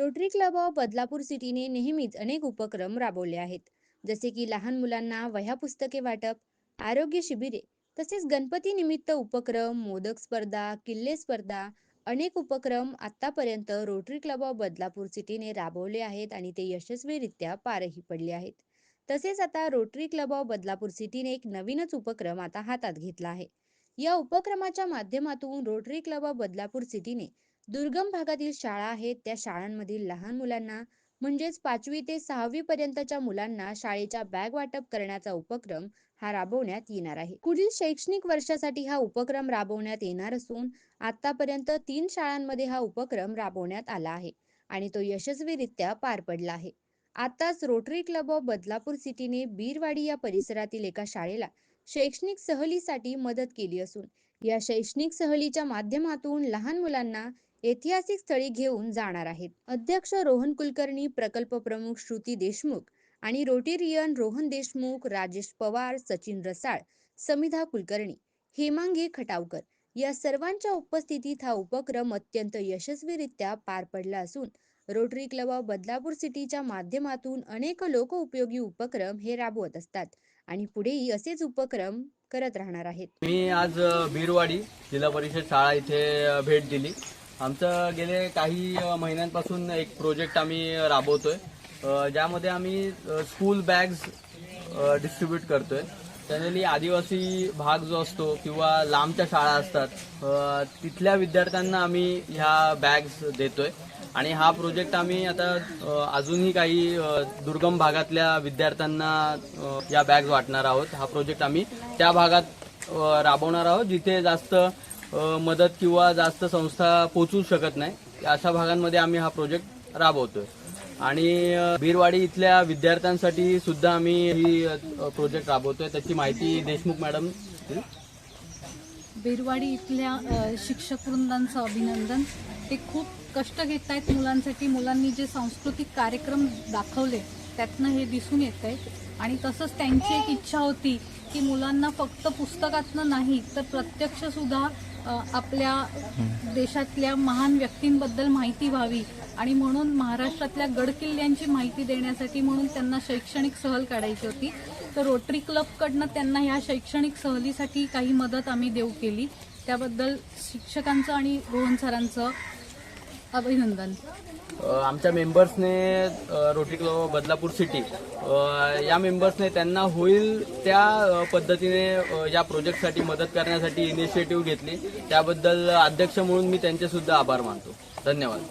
Rotary club of Badlapur सिटीने नेहमीच अनेक उपक्रम राबवले आहेत. जसे की लहान मुलांना वह्या पुस्तके वाटप आरोग्य शिबिरे तसेच गणपती निमित्त उपक्रम मोदक स्पर्धा किल्ले स्पर्धा अनेक उपक्रम आतापर्यंत रोटरी क्लब ऑफ बदलापूर सिटीने राबवले आहेत आणि ते यशस्वीरित्या पारही पडले आहेत. तसेच आता रोटरी क्लब ऑफ बदलापूर सिटीने एक नवीनच उपक्रम आता हातात घेतला आहे. या उपक्रमाच्या माध्यमातून रोटरी क्लब ऑफ बदलापूर सिटीने दुर्गम भागातील शाळा आहेत. त्या शाळांमधील लहान मुलांना म्हणजेच पाचवी ते सहावी पर्यंतच्या मुलांना शाळेच्या बॅग वाटप करण्याचा उपक्रम हा राबवण्यात येणार आहे. पुढील शैक्षणिक वर्षासाठी हा उपक्रम राबवण्यात येणार असून आतापर्यंत तीन शाळांमध्ये हा उपक्रम राबवण्यात आला आहे आणि तो यशस्वीरित्या पार पडला आहे. आताच रोटरी क्लब ऑफ बदलापूर सिटीने बीरवाडी या परिसरातील एका शाळेला शैक्षणिक सहलीसाठी मदत केली असून या शैक्षणिक सहलीच्या माध्यमातून लहान मुलांना ऐतिहासिक स्थळी घेऊन जाणार आहेत. अध्यक्ष रोहन कुलकर्णी प्रकल्प प्रमुख श्रुती देशमुख आणि रोटेरियन रोहन देशमुख राजेश पवार सचिन रसाळ समिधा कुलकर्णी हेमांगी खटावकर या सर्वांच्या उपस्थितीत हा उपक्रम अत्यंत यशस्वीरित्या पार पडला असून रोटरी क्लब ऑफ बदलापूर सिटीच्या माध्यमातून अनेक लोक उपयोगी उपक्रम हे राबवत असतात आणि पुढेही असेच उपक्रम करत राहणार आहेत. मी आज बीरवाडी जिल्हा परिषद शाळा इथे भेट दिली. आमचं गेले काही महिन्यांपासून एक प्रोजेक्ट आम्ही राबवतोय. ज्यामध्ये आम्ही स्कूल बॅग्स अ, डिस्ट्रीब्यूट करतोय. जनरली आदिवासी भाग जो असतो किंवा लांबच्या शाळा असतात तिथल्या विद्यार्थ्यांना आम्ही ह्या बॅग्स देतोय. आणि हा प्रोजेक्ट आम्ही आता अजूनही काही दुर्गम भागातल्या विद्यार्थ्यांना या बॅग्स वाटणार आहोत. हा प्रोजेक्ट आम्ही त्या भागात राबवणार आहोत जिथे जास्त मदत किंवा जास्त संस्था पोचू शकत नाही. अशा भागांमध्ये आम्ही हा प्रोजेक्ट राबवतोय. आणि बीरवाडी इथल्या विद्यार्थ्यांसाठी सुद्धा आम्ही ही प्रोजेक्ट राबवतोय. त्याची माहिती देशमुख मॅडम देतील. इथल्या शिक्षक वृंदांचं अभिनंदन. ते खूप कष्ट घेत आहेत मुलांसाठी. मुलांनी जे सांस्कृतिक कार्यक्रम दाखवले त्यातनं हे दिसून येत आहे आणि तसंच त्यांची एक इच्छा होती की मुलांना फक्त पुस्तकातनं नाही तर प्रत्यक्ष सुद्धा आपल्या देशातल्या महान व्यक्तींबद्दल माहिती व्हावी. आणि म्हणून महाराष्ट्रातल्या गडकिल्ल्यांची माहिती देण्यासाठी म्हणून त्यांना शैक्षणिक सहल काढायची होती. तर रोटरी क्लबकडनं त्यांना ह्या शैक्षणिक सहलीसाठी काही मदत आम्ही देऊ केली. त्याबद्दल शिक्षकांचं आणि रोहन सरांचं अभिनंदन. आमच्या मेंबर्सने uh, rotary club Badlapur city या मेंबर्सने त्यांना होईल त्या पद्धतीने या प्रोजेक्टसाठी मदत करण्यासाठी इनिशिएटिव्ह घेतली. त्याबद्दल अध्यक्ष म्हणून मी त्यांचे सुद्धा आभार मानतो. धन्यवाद.